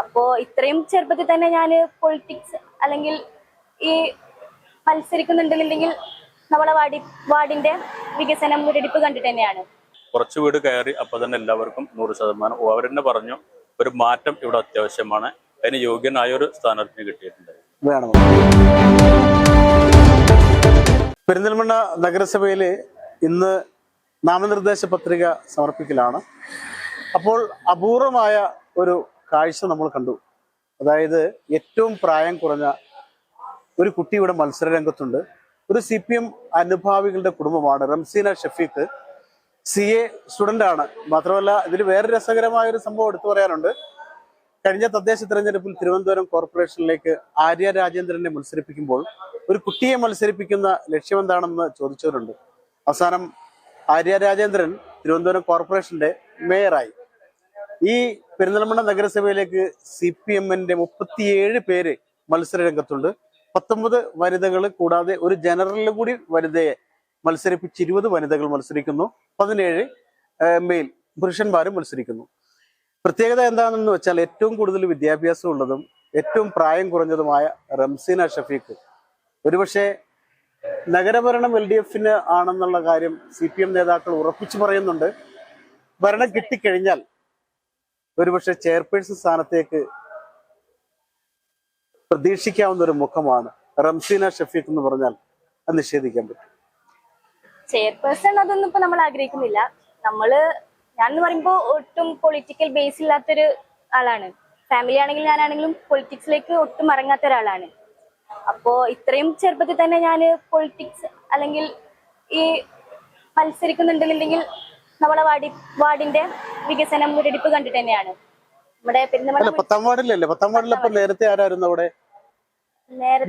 അപ്പോ ഇത്രയും ചെറുപ്പത്തിൽ തന്നെ ഞാൻ പൊളിറ്റിക്സ് അല്ലെങ്കിൽ ഈ മത്സരിക്കുന്നുണ്ടെന്നുണ്ടെങ്കിൽ നമ്മളെ വാർഡി വാർഡിന്റെ വികസനം മുരടിപ്പ് കണ്ടിട്ട് തന്നെയാണ്. കുറച്ച് വീട് കയറി അപ്പൊ തന്നെ എല്ലാവർക്കും നൂറ് ശതമാനം. അവർ തന്നെ പറഞ്ഞു ഒരു മാറ്റം ഇവിടെ അത്യാവശ്യമാണ്. അതിന് യോഗ്യനായ ഒരു സ്ഥാനാർത്ഥിന് കിട്ടിയിട്ടുണ്ട് വേണം. പെരിന്തൽമണ്ണ നഗരസഭയിൽ ഇന്ന് നാമനിർദ്ദേശ പത്രിക സമർപ്പിക്കലാണ്. അപ്പോൾ അപൂർവമായ ഒരു കാഴ്ച നമ്മൾ കണ്ടു. അതായത് ഏറ്റവും പ്രായം കുറഞ്ഞ ഒരു കുട്ടി ഇവിടെ മത്സര രംഗത്തുണ്ട് ഒരു സി പി എം അനുഭാവികളുടെ കുടുംബമാണ് Ramseena Shafeeq. C A student ആണ്. മാത്രമല്ല ഇതിൽ വേറെ രസകരമായ ഒരു സംഭവം എടുത്തു പറയാനുണ്ട്. കഴിഞ്ഞ തദ്ദേശ തെരഞ്ഞെടുപ്പിൽ തിരുവനന്തപുരം കോർപ്പറേഷനിലേക്ക് ആര്യ രാജേന്ദ്രനെ മത്സരിപ്പിക്കുമ്പോൾ ഒരു കുട്ടിയെ മത്സരിപ്പിക്കുന്ന ലക്ഷ്യം എന്താണെന്ന് ചോദിച്ചവരുണ്ട്. അവസാനം ആര്യ രാജേന്ദ്രൻ തിരുവനന്തപുരം കോർപ്പറേഷന്റെ മേയറായി. ഈ പെരിന്തൽമണ്ണ നഗരസഭയിലേക്ക് സി പി എമ്മിന്റെ മുപ്പത്തിയേഴ് പേര് മത്സര രംഗത്തുണ്ട് പത്തൊമ്പത് വനിതകൾ കൂടാതെ ഒരു ജനറലിൽ കൂടി വനിതയെ മത്സരിപ്പിച്ച് ഇരുപത് വനിതകൾ മത്സരിക്കുന്നു. പതിനേഴ് മെയിൽ പുരുഷന്മാരും മത്സരിക്കുന്നു. പ്രത്യേകത എന്താണെന്ന് വെച്ചാൽ ഏറ്റവും കൂടുതൽ വിദ്യാഭ്യാസം ഉള്ളതും ഏറ്റവും പ്രായം കുറഞ്ഞതുമായ റംസീന ഷഫീഖ്. ഒരുപക്ഷെ നഗരഭരണം എൽ ഡി എഫിന് ആണെന്നുള്ള കാര്യം സി പി എം നേതാക്കൾ ഉറപ്പിച്ചു പറയുന്നുണ്ട്. ഭരണം കിട്ടിക്കഴിഞ്ഞാൽ ഒരുപക്ഷെ ചെയർപേഴ്സൺ സ്ഥാനത്തേക്ക് പ്രതീക്ഷിക്കാവുന്ന ഒരു മുഖമാണ് റംസീന ഷഫീഖ് എന്ന് പറഞ്ഞാൽ അത് നിഷേധിക്കാൻ പറ്റും. ചെയർപേഴ്സൺ അതൊന്നും ഇപ്പൊ നമ്മൾ ആഗ്രഹിക്കുന്നില്ല. നമ്മൾ ഞാൻ എന്ന് പറയുമ്പോ ഒട്ടും പൊളിറ്റിക്കൽ ബേസ് ഇല്ലാത്തൊരു ആളാണ്. ഫാമിലി ആണെങ്കിലും ഞാനാണെങ്കിലും പൊളിറ്റിക്സിലേക്ക് ഒട്ടും ഇറങ്ങാത്ത ഒരാളാണ്. അപ്പോ ഇത്രയും ചെറുപ്പത്തിൽ തന്നെ ഞാൻ പൊളിറ്റിക്സ് അല്ലെങ്കിൽ ഈ മത്സരിക്കുന്നുണ്ടെന്നുണ്ടെങ്കിൽ നമ്മളെ വാർഡി വാർഡിന്റെ വികസനം മുരടിപ്പ് കണ്ടിട്ട് തന്നെയാണ്. നമ്മുടെ പെരുന്നമല പത്താം വാർഡിലല്ലേ? പത്താം വാർഡിലപ്പോ നേരത്തെ ആരായിരുന്നു അവിടെ?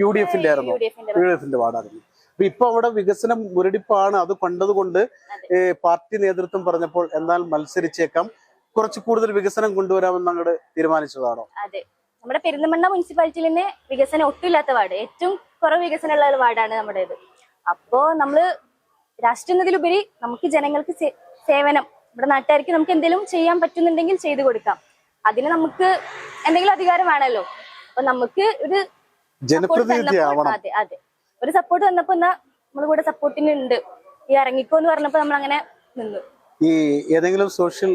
യു ഡി എഫിന്റെ ആയിരുന്നു യു ഡി എഫിന്റെ വാർഡായിരുന്നു. അപ്പൊ ഇപ്പൊ അവിടെ വികസനം മുരടിപ്പാണ് അത് കണ്ടതുകൊണ്ട് പാർട്ടി നേതൃത്വം പറഞ്ഞപ്പോൾ എന്നാൽ മത്സരിച്ചേക്കാം. കുറച്ച് കൂടുതൽ വികസനം കൊണ്ടുവരാമെന്ന് അങ്ങോട്ട് തീരുമാനിച്ചതാണോ? അതെ. നമ്മുടെ പെരിന്തമണ്ണ മുനിസിപ്പാലിറ്റിയിൽ തന്നെ വികസനം ഒട്ടുമില്ലാത്ത വാർഡ്. ഏറ്റവും കുറവ് വികസനമുള്ള വാർഡാണ് നമ്മുടേത്. അപ്പോ നമ്മൾ രാഷ്ട്രീയ എന്നതിലുപരി നമുക്ക് ജനങ്ങൾക്ക് സേവനം. ഇവിടെ നാട്ടുകാർക്ക് നമുക്ക് എന്തെങ്കിലും ചെയ്യാൻ പറ്റുന്നുണ്ടെങ്കിൽ ചെയ്തു കൊടുക്കാം. അതിന് നമുക്ക് എന്തെങ്കിലും അധികാരം വേണമല്ലോ. അപ്പൊ നമുക്ക് ഒരു അതെ അതെ. ഒരു സപ്പോർട്ട് തന്നപ്പോ എന്നാ നമ്മുടെ കൂടെ സപ്പോർട്ടിന് ഉണ്ട്. ഈ ഇറങ്ങിക്കോ എന്ന് പറഞ്ഞപ്പോ നമ്മൾ അങ്ങനെ നിന്നു. ഈ ഏതെങ്കിലും സോഷ്യൽ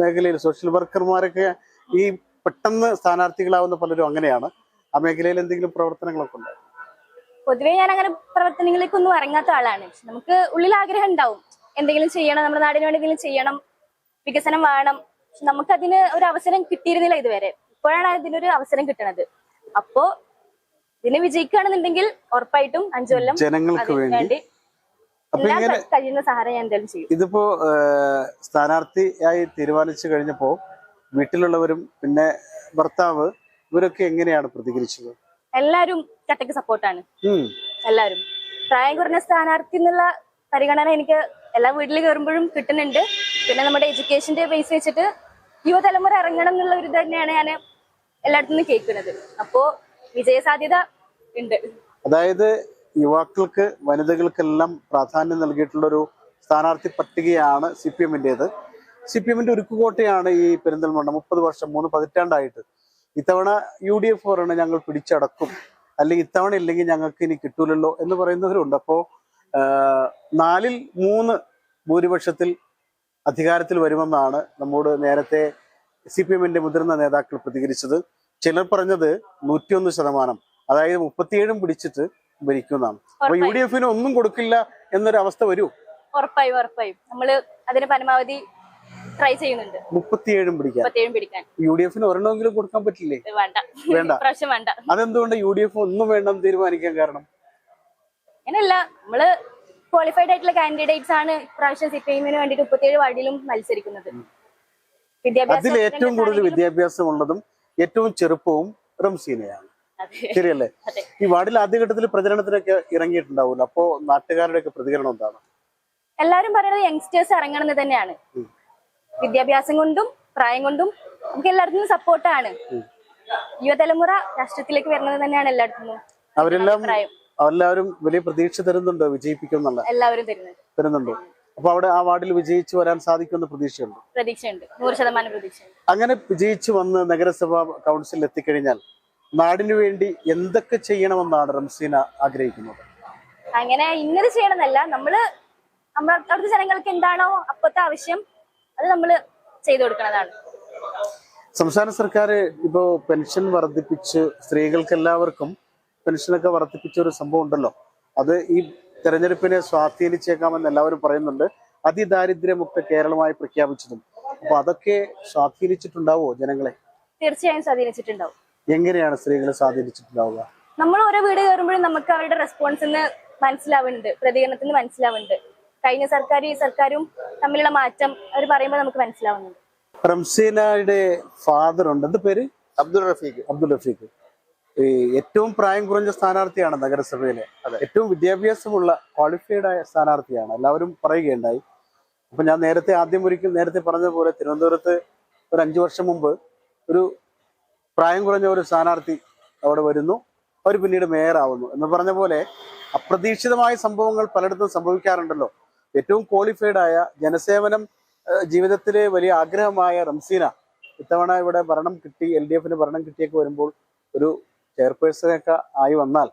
മേഖലയിൽ സോഷ്യൽ വർക്കർമാരൊക്കെ ഈ പെട്ടെന്ന് സ്ഥാനാർത്ഥികളാവുന്ന പലരും അങ്ങനെയാണ്. ആ മേഖലയിൽ എന്തെങ്കിലും പ്രവർത്തനങ്ങളൊക്കെ ഉണ്ട്? പൊതുവേ ഞാൻ അങ്ങനെ പ്രവർത്തനങ്ങളിലേക്കൊന്നും ഇറങ്ങാത്ത ആളാണ്. നമുക്ക് ഉള്ളിൽ ആഗ്രഹം ഉണ്ടാവും. എന്തെങ്കിലും ചെയ്യണം നമ്മുടെ നാടിന് വേണ്ടി എന്തെങ്കിലും ചെയ്യണം വികസനം വേണം. നമുക്ക് നമുക്കതിന് ഒരു അവസരം കിട്ടിയിരുന്നില്ല ഇതുവരെ. ഇപ്പോഴാണ് അതിനൊരു അവസരം കിട്ടണത്. അപ്പോ ഇതിന് വിജയിക്കുകയാണെന്നുണ്ടെങ്കിൽ ഉറപ്പായിട്ടും അഞ്ചു കൊല്ലം ജനങ്ങൾക്ക് വേണ്ടി. കഴിയുന്ന സഹായം ഞാൻ എന്തായാലും ചെയ്യും. ഇതിപ്പോ സ്ഥാനാർത്ഥിയായി തീരുമാനിച്ചു കഴിഞ്ഞപ്പോ വീട്ടിലുള്ളവരും പിന്നെ ഭർത്താവ് ഇവരൊക്കെ എങ്ങനെയാണ് പ്രതികരിച്ചത്? എല്ലാരും കട്ടക്ക് സപ്പോർട്ടാണ് എല്ലാരും പ്രായം കുറഞ്ഞ സ്ഥാനാർത്ഥി എന്നുള്ള പരിഗണന എനിക്ക് എല്ലാ വീട്ടിൽ കയറുമ്പോഴും കിട്ടുന്നുണ്ട്. പിന്നെ നമ്മുടെ എഡ്യൂക്കേഷന്റെ ബേസ് വെച്ചിട്ട് യുവതലമുറ ഇറങ്ങണം എന്നുള്ള ഒരു തന്നെയാണ് ഞാൻ എല്ലായിടത്തും നിന്ന് കേൾക്കുന്നത്. അപ്പോ വിജയ സാധ്യത ഉണ്ട്. അതായത് യുവാക്കൾക്ക് വനിതകൾക്കെല്ലാം പ്രാധാന്യം നൽകിയിട്ടുള്ള ഒരു സ്ഥാനാർത്ഥി പട്ടികയാണ് സി പി എമ്മിന്റെത് സി പി എമ്മിന്റെ ഉരുക്കുകോട്ടയാണ് ഈ പെരിന്തൽമണ്ണ. മുപ്പത് വർഷം മൂന്ന് പതിറ്റാണ്ടായിട്ട് ഇത്തവണ യു ഡി എഫ് പറയണ ഞങ്ങൾ പിടിച്ചടക്കും. അല്ലെങ്കിൽ ഇത്തവണ ഇല്ലെങ്കിൽ ഞങ്ങൾക്ക് ഇനി കിട്ടൂലല്ലോ എന്ന് പറയുന്നവരുണ്ട്. അപ്പോ ആഹ്, നാലിൽ മൂന്ന് ഭൂരിപക്ഷത്തിൽ അധികാരത്തിൽ വരുമെന്നാണ് നമ്മോട് നേരത്തെ സി പി എമ്മിന്റെ മുതിർന്ന നേതാക്കൾ പ്രതികരിച്ചത്. ചിലർ പറഞ്ഞത് നൂറ്റിയൊന്ന് ശതമാനം അതായത് മുപ്പത്തിയേഴും പിടിച്ചിട്ട് ഭരിക്കുന്നതാണ്. അപ്പൊ യു ഡി എഫിന് ഒന്നും കൊടുക്കില്ല എന്നൊരു അവസ്ഥ വരൂ. ഉറപ്പായും ഉറപ്പായും. നമ്മൾ അതിന് പരമാവധി ട്രൈ ചെയ്യുന്നുണ്ട്. മുപ്പത്തിയേഴും പിടിക്കാൻ. പിടിക്കാൻ. യു ഡി എഫിന് ഒരെണ്ണമെങ്കിലും കൊടുക്കാൻ പറ്റില്ലേ? വേണ്ട. വേണ്ട. അതെന്തുകൊണ്ട് യു ഡി എഫ് ഒന്നും വേണ്ടെന്ന് തീരുമാനിക്കാൻ കാരണം? അങ്ങനെയല്ല നമ്മൾ ക്വാളിഫൈഡ് ആയിട്ടുള്ള കാൻഡിഡേറ്റ്സ് ആണ് ഇപ്രാവശ്യം സി പി എമ്മിന് വേണ്ടിയിട്ട് മുപ്പത്തിയേഴ് വാർഡിലും മത്സരിക്കുന്നത്. വിദ്യാഭ്യാസം അതിൽ ഏറ്റവും കൂടുതൽ രംഗത്താണെങ്കിലും- വിദ്യാഭ്യാസം ഉള്ളതും ഏറ്റവും ചെറുപ്പവും റംസീനയാണ്. ശരിയല്ലേ? ഈ വാർഡിൽ ആദ്യഘട്ടത്തിൽ പ്രചരണത്തിനൊക്കെ ഇറങ്ങിയിട്ടുണ്ടാവില്ല അപ്പോ നാട്ടുകാരുടെ ഒക്കെ പ്രതികരണം എന്താണ്? എല്ലാരും പറയുന്നത് യങ്സ്റ്റേഴ്സ് ഇറങ്ങണമെന്ന് തന്നെയാണ്. വിദ്യാഭ്യാസം കൊണ്ടും പ്രായം കൊണ്ടും നമുക്ക് എല്ലായിടത്തും സപ്പോർട്ടാണ് യുവതലമുറ രാഷ്ട്രത്തിലേക്ക് വരുന്നത് തന്നെയാണ് എല്ലായിടത്തും അവരെല്ലാം എല്ലാവരും വലിയ പ്രതീക്ഷ തരുന്നുണ്ടോ വിജയിപ്പിക്കും എന്നുള്ള. എല്ലാവരും തരുന്നുണ്ടോ. അപ്പൊ അവിടെ ആ വാർഡിൽ വിജയിച്ചു വരാൻ സാധിക്കുമെന്ന് പ്രതീക്ഷയുണ്ട്? പ്രതീക്ഷയുണ്ട്. നൂറ് ശതമാനം പ്രതീക്ഷയുണ്ട്. അങ്ങനെ വിജയിച്ചു വന്ന് നഗരസഭാ കൗൺസിലിൽ എത്തിക്കഴിഞ്ഞാൽ നാടിനു വേണ്ടി എന്തൊക്കെ ചെയ്യണമെന്നാണ് റംസീന ആഗ്രഹിക്കുന്നത്? അങ്ങനെ ഇന്നത് ചെയ്യണമെന്നല്ല. നമ്മൾ നമ്മൾ അവിടുത്തെ ജനങ്ങൾക്ക് എന്താണോ അപ്പത്തെ ആവശ്യം അത് നമ്മൾ ചെയ്തു കൊടുക്കണതാണ് സംസ്ഥാന സർക്കാർ ഇപ്പോ പെൻഷൻ വർദ്ധിപ്പിച്ച് സ്ത്രീകൾക്ക് എല്ലാവർക്കും പെൻഷനൊക്കെ വർദ്ധിപ്പിച്ച ഒരു സംഭവം ഉണ്ടല്ലോ അത് ഈ തെരഞ്ഞെടുപ്പിനെ സ്വാധീനിച്ചേക്കാമെന്ന് എല്ലാവരും പറയുന്നുണ്ട്. അതിദാരിദ്ര്യമുക്ത കേരളമായി പ്രഖ്യാപിച്ചതും. അപ്പൊ അതൊക്കെ സ്വാധീനിച്ചിട്ടുണ്ടാവോ ജനങ്ങളെ? തീർച്ചയായും സ്വാധീനിച്ചിട്ടുണ്ടാവും. എങ്ങനെയാണ് സ്ത്രീകളെ സ്വാധീനിച്ചിട്ടുണ്ടാവുക? നമ്മൾ ഓരോ വീട് കയറുമ്പോഴും നമുക്ക് അവരുടെ റെസ്പോൺസിന്ന് മനസ്സിലാവുന്നുണ്ട്. പ്രതികരണത്തിന് മനസ്സിലാവുന്നുണ്ട്. കഴിഞ്ഞ സർക്കാരും ഈ സർക്കാരും തമ്മിലുള്ള മാറ്റം അവർ പറയുമ്പോൾ നമുക്ക് മനസ്സിലാവുന്നുണ്ട്. റംസീനയുടെ ഫാദർ ഉണ്ട്. എന്ത് പേര്? അബ്ദുൾ റഫീഖ്. അബ്ദുൾ റഫീഖ്. ഈ ഏറ്റവും പ്രായം കുറഞ്ഞ സ്ഥാനാർത്ഥിയാണ് നഗരസഭയിലെ. ഏറ്റവും വിദ്യാഭ്യാസമുള്ള ക്വാളിഫൈഡ് ആയ സ്ഥാനാർത്ഥിയാണ്. എല്ലാവരും പറയുകയുണ്ടായി. അപ്പൊ ഞാൻ നേരത്തെ ആദ്യം ഒരിക്കൽ നേരത്തെ പറഞ്ഞ പോലെ തിരുവനന്തപുരത്ത് ഒരു അഞ്ചു വർഷം മുമ്പ് ഒരു പ്രായം കുറഞ്ഞ ഒരു സ്ഥാനാർത്ഥി അവിടെ വരുന്നു. അവർ പിന്നീട് മേയറാവുന്നു എന്ന് പറഞ്ഞ പോലെ അപ്രതീക്ഷിതമായ സംഭവങ്ങൾ പലയിടത്തും സംഭവിക്കാറുണ്ടല്ലോ. ഏറ്റവും ക്വാളിഫൈഡ് ആയ ജനസേവനം ജീവിതത്തിലെ വലിയ ആഗ്രഹമായ റംസീന ഇത്തവണ ഇവിടെ ഭരണം കിട്ടി എൽ ഡി എഫിന് ഭരണം കിട്ടിയൊക്കെ വരുമ്പോൾ ഒരു ചെയർപേഴ്സണൊക്കെ ആയി വന്നാൽ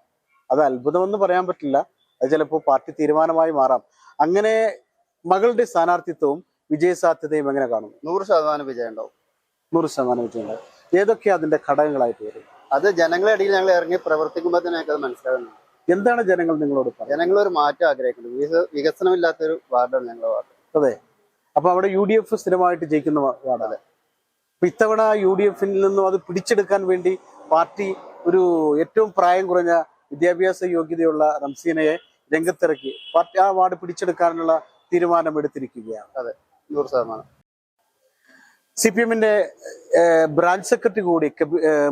അത് അത്ഭുതമെന്ന് പറയാൻ പറ്റില്ല. അത് ചിലപ്പോൾ പാർട്ടി തീരുമാനമായി മാറാം. അങ്ങനെ മകളുടെ സ്ഥാനാർത്ഥിത്വവും വിജയ സാധ്യതയും എങ്ങനെ കാണും? നൂറ് ശതമാനം വിജയം ഉണ്ടാവും. നൂറ് ശതമാനം വിജയം ഉണ്ടാവും. ഏതൊക്കെ അതിന്റെ ഘടകങ്ങളായിട്ട് വരും അത് ജനങ്ങളുടെ ഇടയിൽ ഞങ്ങൾ ഇറങ്ങി പ്രവർത്തിക്കുമ്പോൾ തന്നെ അത് മനസ്സിലാകുന്നു എന്താണ് ജനങ്ങൾ നിങ്ങളോട് പറയുന്നത്? ജനങ്ങൾ ഒരു മാറ്റം ആഗ്രഹിക്കുന്നത് വികസനമില്ലാത്ത വികസനമില്ലാത്തൊരു വാർഡാണ് ഞങ്ങളുടെ വാർഡ്. അതെ. അപ്പൊ അവിടെ യു ഡി എഫ് സ്ഥിരമായിട്ട് ജയിക്കുന്ന വാർഡ് അതെ. ഇത്തവണ യു ഡി എഫിൽ നിന്നും അത് പിടിച്ചെടുക്കാൻ വേണ്ടി പാർട്ടി ഒരു ഏറ്റവും പ്രായം കുറഞ്ഞ വിദ്യാഭ്യാസ യോഗ്യതയുള്ള റംസീനയെ രംഗത്തിറക്കി പാർട്ടി ആ വാർഡ് പിടിച്ചെടുക്കാനുള്ള തീരുമാനം എടുത്തിരിക്കുകയാണ്. അതെ നൂറ് ശതമാനം. സി പി എമ്മിന്റെ ബ്രാഞ്ച് സെക്രട്ടറി കൂടി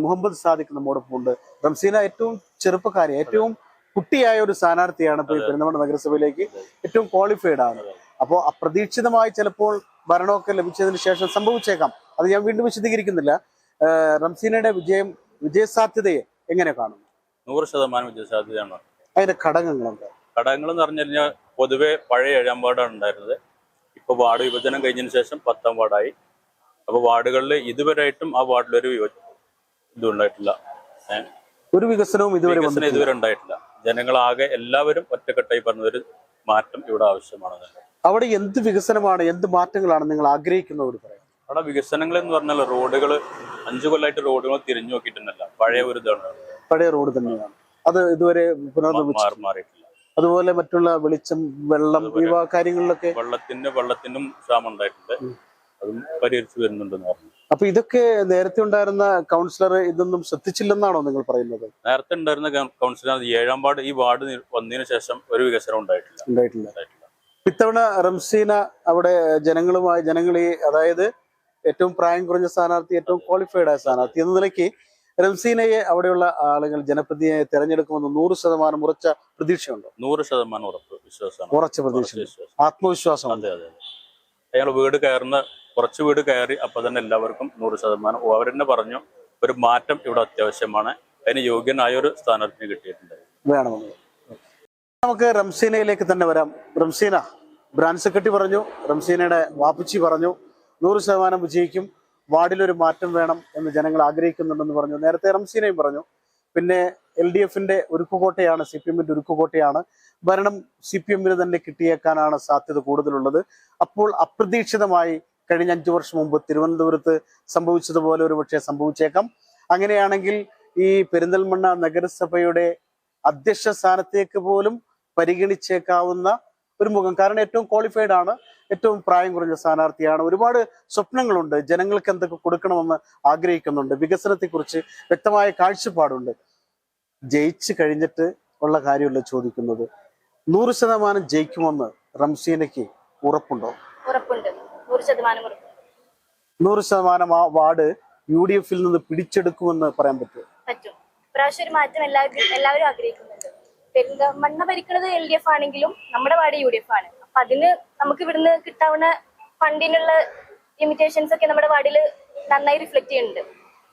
മുഹമ്മദ് സാദിഖ് നമ്മോടൊപ്പം ഉണ്ട്. റംസീന ഏറ്റവും ചെറുപ്പക്കാരി ഏറ്റവും കുട്ടിയായ ഒരു സ്ഥാനാർത്ഥിയാണ് ഇപ്പോൾ നഗരസഭയിലേക്ക് ഏറ്റവും ക്വാളിഫൈഡ് ആണ്. അപ്പോൾ അപ്രതീക്ഷിതമായി ചിലപ്പോൾ ഭരണമൊക്കെ ലഭിച്ചതിന് ശേഷം സംഭവിച്ചേക്കാം. അത് ഞാൻ വീണ്ടും വിശദീകരിക്കുന്നില്ല. റംസീനയുടെ വിജയം വിജയസാധ്യതയെ എങ്ങനെ കാണുന്നു? നൂറ് ശതമാനം വിജയസാധ്യതയാണ്. അതിന്റെ ഘടകങ്ങൾ ഘടകങ്ങൾ എന്ന് പറഞ്ഞു കഴിഞ്ഞാൽ പൊതുവെ പഴയ ഏഴാം വാർഡാണ് ഉണ്ടായിരുന്നത്. ഇപ്പൊ വാർഡ് വിഭജനം കഴിഞ്ഞതിന് ശേഷം പത്താം വാർഡായി. അപ്പൊ വാർഡുകളിൽ ഇതുവരെയായിട്ടും ആ വാർഡിലൊരു ഒരു ഇതും ഉണ്ടായിട്ടില്ല ഒരു വികസനവും ഇതുവരെ വികസനം ഇതുവരെ ഉണ്ടായിട്ടില്ല. ജനങ്ങളാകെ എല്ലാവരും ഒറ്റക്കെട്ടായി പറഞ്ഞൊരു മാറ്റം ഇവിടെ ആവശ്യമാണ്. അവിടെ എന്ത് വികസനമാണ് എന്ത് മാറ്റങ്ങളാണ് നിങ്ങൾ ആഗ്രഹിക്കുന്നവർ പറയാം. അവിടെ വികസനങ്ങൾ എന്ന് പറഞ്ഞാൽ റോഡുകൾ അഞ്ചു കൊല്ലമായിട്ട് റോഡുകൾ തിരിഞ്ഞു നോക്കിയിട്ടുണ്ടല്ല പഴയ ഒരു ഇതാണ്. പഴയ റോഡ് തന്നെയാണ്. അത് ഇതുവരെ പുനർനിർമ്മിച്ചു മാറിയിട്ടില്ല. അതുപോലെ മറ്റുള്ള വെളിച്ചം വെള്ളം വക കാര്യങ്ങളിലൊക്കെ വെള്ളത്തിന്റെ വെള്ളത്തിനും ക്ഷാമം ഉണ്ടായിട്ടുണ്ട്. അതും പരിഹരിച്ചു വരുന്നുണ്ടെന്ന് പറഞ്ഞു. അപ്പൊ ഇതൊക്കെ നേരത്തെ ഉണ്ടായിരുന്ന കൗൺസിലർ ഇതൊന്നും ശ്രദ്ധിച്ചില്ലെന്നാണോ നിങ്ങൾ പറയുന്നത്? നേരത്തെ ഉണ്ടായിരുന്ന കൗൺസിലർ ഏഴാം വാർഡ് ഈ വാർഡ് വന്നതിനു ശേഷം ഒരു വികസനം ഉണ്ടായിട്ടില്ല. ഉണ്ടായിട്ടില്ല. ഉണ്ടായിട്ടില്ല. ഇത്തവണ റംസീന അവിടെ ജനങ്ങളുമായി ജനങ്ങളെ അതായത് ഏറ്റവും പ്രായം കുറഞ്ഞ സ്ഥാനാർത്ഥി ഏറ്റവും ക്വാളിഫൈഡ് ആയ സ്ഥാനാർത്ഥി എന്ന നിലയ്ക്ക് റംസീനയെ അവിടെയുള്ള ആളുകൾ ജനപ്രതിനിധിയെ തെരഞ്ഞെടുക്കുമെന്ന് നൂറ് ശതമാനം ഉറച്ച പ്രതീക്ഷയുണ്ടോ? നൂറ് ശതമാനം ഉറപ്പ് വിശ്വാസമാണ്. ഉറച്ച പ്രതീക്ഷ ആത്മവിശ്വാസം അതെ അതെ അയാൾ വീട് കയറുന്ന കുറച്ച് വീട് കയറി അപ്പൊ തന്നെ എല്ലാവർക്കും നൂറ് ശതമാനം. അവർ തന്നെ പറഞ്ഞു ഒരു മാറ്റം ഇവിടെ അത്യാവശ്യമാണ്. അതിന് യോഗ്യനായ ഒരു സ്ഥാനാർത്ഥിനെ കിട്ടിയിട്ടുണ്ട് വേണമെന്ന് നമുക്ക് റംസീനയിലേക്ക് തന്നെ വരാം. റംസീന ബ്രാൻഡ് സെക്രട്ടറി പറഞ്ഞു റംസീനയുടെ വാപ്പച്ചി പറഞ്ഞു. നൂറ് ശതമാനം വിജയിക്കും. വാർഡിലൊരു മാറ്റം വേണം എന്ന് ജനങ്ങൾ ആഗ്രഹിക്കുന്നുണ്ടെന്ന് പറഞ്ഞു. നേരത്തെ റംസീനയും പറഞ്ഞു. പിന്നെ എൽ ഡി എഫിന്റെ ഉരുക്കുകോട്ടയാണ് സി പി എമ്മിന്റെ ഉരുക്കുകോട്ടയാണ്. ഭരണം സി പി എമ്മിന് തന്നെ കിട്ടിയേക്കാനാണ് സാധ്യത കൂടുതലുള്ളത്. അപ്പോൾ അപ്രതീക്ഷിതമായി കഴിഞ്ഞ അഞ്ചു വർഷം മുമ്പ് തിരുവനന്തപുരത്ത് സംഭവിച്ചതുപോലെ ഒരു പക്ഷേ സംഭവിച്ചേക്കാം. അങ്ങനെയാണെങ്കിൽ ഈ പെരിന്തൽമണ്ണ നഗരസഭയുടെ അധ്യക്ഷ സ്ഥാനത്തേക്ക് പോലും പരിഗണിച്ചേക്കാവുന്ന ഒരു മുഖം. കാരണം ഏറ്റവും ക്വാളിഫൈഡ് ആണ്. ഏറ്റവും പ്രായം കുറഞ്ഞ സ്ഥാനാർത്ഥിയാണ്. ഒരുപാട് സ്വപ്നങ്ങളുണ്ട്. ജനങ്ങൾക്ക് എന്തൊക്കെ കൊടുക്കണമെന്ന് ആഗ്രഹിക്കുന്നുണ്ട്. വികസനത്തെക്കുറിച്ച് വ്യക്തമായ കാഴ്ചപ്പാടുണ്ട്. ജയിച്ചു കഴിഞ്ഞിട്ട് ഉള്ള കാര്യമല്ല ചോദിക്കുന്നത്? നൂറ് ശതമാനം ജയിക്കുമെന്ന് റംസീനയ്ക്ക് ഉറപ്പുണ്ടോ? ഉറപ്പുണ്ട്. നൂറ് ശതമാനം ഉറപ്പ് നൂറ് ശതമാനം ആ വാർഡ് യു ഡി എഫിൽ നിന്ന് പിടിച്ചെടുക്കുമെന്ന് പറയാൻ പറ്റുമോ? പറ്റും. ഇപ്രാവശ്യം ഒരു മാറ്റം എല്ലാവരും എല്ലാവരും ആഗ്രഹിക്കുന്നുണ്ട്. പെരിന്തമണ്ണ ഭരിക്കുന്നത് എൽ ഡി എഫ് ആണെങ്കിലും നമ്മുടെ വാർഡ് യു ഡി എഫ് ആണ്. അപ്പൊ അതിന് നമുക്ക് ഇവിടുന്ന് കിട്ടാവുന്ന ഫണ്ടിനുള്ള ലിമിറ്റേഷൻസ് ഒക്കെ നമ്മുടെ വാർഡിൽ നന്നായി റിഫ്ലക്ട് ചെയ്യുന്നുണ്ട്.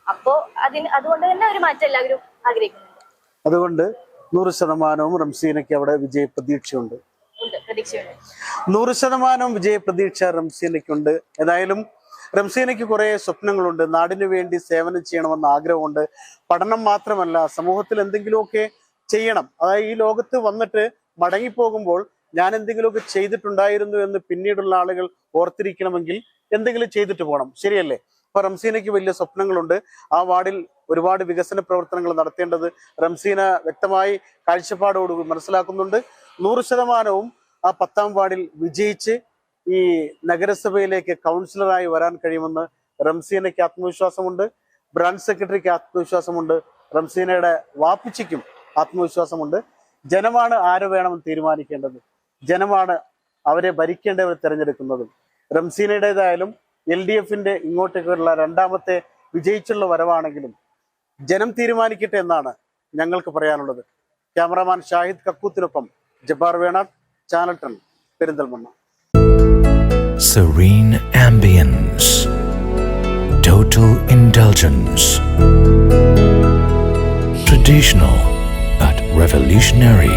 അപ്പോ അതിന് അതുകൊണ്ട് തന്നെ ഒരു മാറ്റം എല്ലാവരും ആഗ്രഹിക്കുന്നുണ്ട്. അതുകൊണ്ട് നൂറ് ശതമാനവും റംസീനയ്ക്ക് അവിടെ വിജയ പ്രതീക്ഷയുണ്ട്. നൂറ് ശതമാനം വിജയപ്രതീക്ഷ റംസീനയ്ക്കുണ്ട്. ഏതായാലും റംസീനയ്ക്ക് കുറെ സ്വപ്നങ്ങളുണ്ട്. നാടിന് വേണ്ടി സേവനം ചെയ്യണമെന്ന ആഗ്രഹമുണ്ട്. പഠനം മാത്രമല്ല സമൂഹത്തിൽ എന്തെങ്കിലുമൊക്കെ ചെയ്യണം. അതായത് ഈ ലോകത്ത് വന്നിട്ട് മടങ്ങിപ്പോകുമ്പോൾ ഞാൻ എന്തെങ്കിലുമൊക്കെ ചെയ്തിട്ടുണ്ടായിരുന്നു എന്ന് പിന്നീടുള്ള ആളുകൾ ഓർത്തിരിക്കണമെങ്കിൽ എന്തെങ്കിലും ചെയ്തിട്ട് പോകണം. ശരിയല്ലേ? അപ്പൊ റംസീനയ്ക്ക് വലിയ സ്വപ്നങ്ങളുണ്ട്. ആ വാർഡിൽ ഒരുപാട് വികസന പ്രവർത്തനങ്ങൾ നടത്തേണ്ടത് റംസീന വ്യക്തമായി കാഴ്ചപ്പാടോടുകൂടി മനസ്സിലാക്കുന്നുണ്ട്. നൂറ് ശതമാനവും ആ പത്താം വാർഡിൽ വിജയിച്ച് ഈ നഗരസഭയിലേക്ക് കൗൺസിലറായി വരാൻ കഴിയുമെന്ന് റംസീനയ്ക്ക് ആത്മവിശ്വാസമുണ്ട്. ബ്രാഞ്ച് സെക്രട്ടറിക്ക് ആത്മവിശ്വാസമുണ്ട്. റംസീനയുടെ വാപ്പിച്ചിക്കും ആത്മവിശ്വാസമുണ്ട്. ജനമാണ് ആര് വേണമെന്ന് തീരുമാനിക്കേണ്ടത്? ജനമാണ് അവരെ ഭരിക്കേണ്ടവർ തിരഞ്ഞെടുക്കുന്നതും റംസീനയുടേതായാലും എൽ ഡി എഫിന്റെ ഇങ്ങോട്ടേക്കുള്ള രണ്ടാമത്തെ വിജയിച്ചുള്ള വരവാണെങ്കിലും ജനം തീരുമാനിക്കട്ടെ എന്നാണ് ഞങ്ങൾക്ക് പറയാനുള്ളത് ക്യാമറാമാൻ ഷാഹിദ് കക്കൂത്തിനൊപ്പം Jabbar Venad channel ton Perinthalmanna Serene ambience. Total indulgence. Traditional but revolutionary.